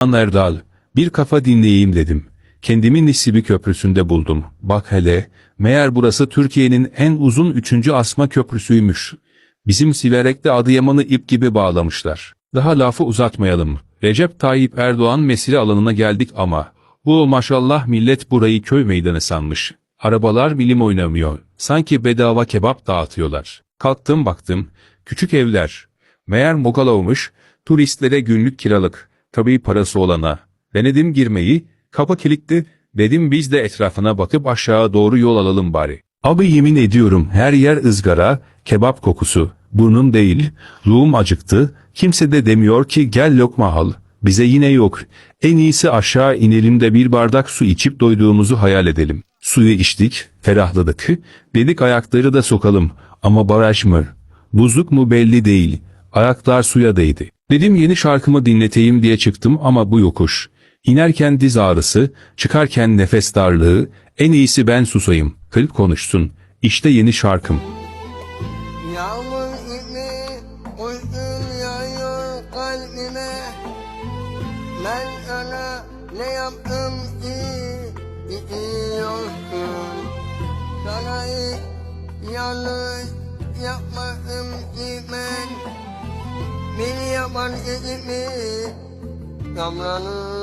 An Erdal, bir kafa dinleyeyim dedim. Kendimi Nisibi Köprüsü'nde buldum. Bak hele, meğer burası Türkiye'nin en uzun üçüncü asma köprüsüymüş. Bizim Siverek'te Adıyaman'ı ip gibi bağlamışlar. Daha lafı uzatmayalım. Recep Tayyip Erdoğan mesire alanına geldik ama bu maşallah millet burayı köy meydanı sanmış. Arabalar bilim oynamıyor. Sanki bedava kebap dağıtıyorlar. Kalktım baktım. Küçük evler. Meğer Mogalov'muş. Turistlere günlük kiralık. Tabii parası olana. Denedim girmeyi. Kapı kilitli. Dedim biz de etrafına bakıp aşağı doğru yol alalım bari. Abi yemin ediyorum her yer ızgara, kebap kokusu. Burnum değil, ruhum acıktı. Kimse de demiyor ki gel lokma al. Bize yine yok. En iyisi aşağı inelim de bir bardak su içip doyduğumuzu hayal edelim. Suyu içtik, ferahladık. Dedik ayakları da sokalım. Ama baraj mı? Buzluk mu belli değil. Ayaklar suya değdi. Dedim yeni şarkımı dinleteyim diye çıktım ama bu yokuş. İnerken diz ağrısı, çıkarken nefes darlığı, en iyisi ben susayım, klip konuşsun. İşte yeni şarkım. Yağmur gibi uygun yağıyor kalbime Ben sana ne yaptım ki gidiyorsun Sana hiç yanlış yapmadım ki Beni yapan Gamlanır